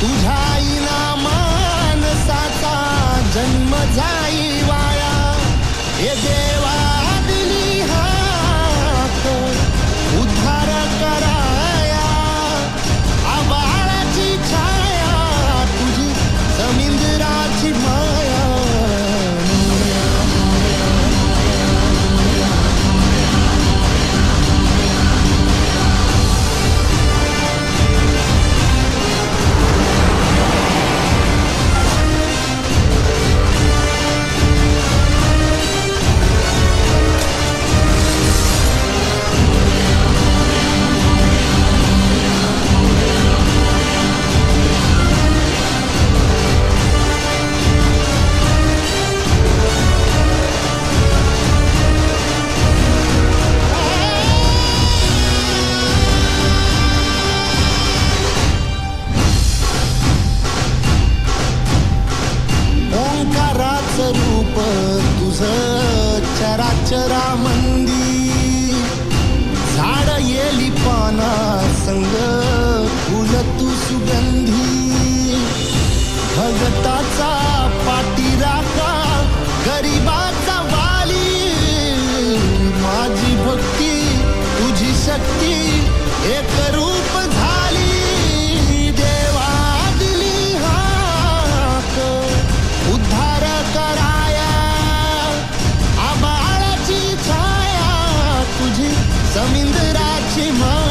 तुझा पाना संग उलतू सुगंधी. भगताचा पाटीरा का गरिबाचा वाली. माझी भक्ती तुझी शक्ती एक रूप झाली. देवा दिली हाक उद्धार कराया. आबाळाची छाया तुझी समिंदराची मा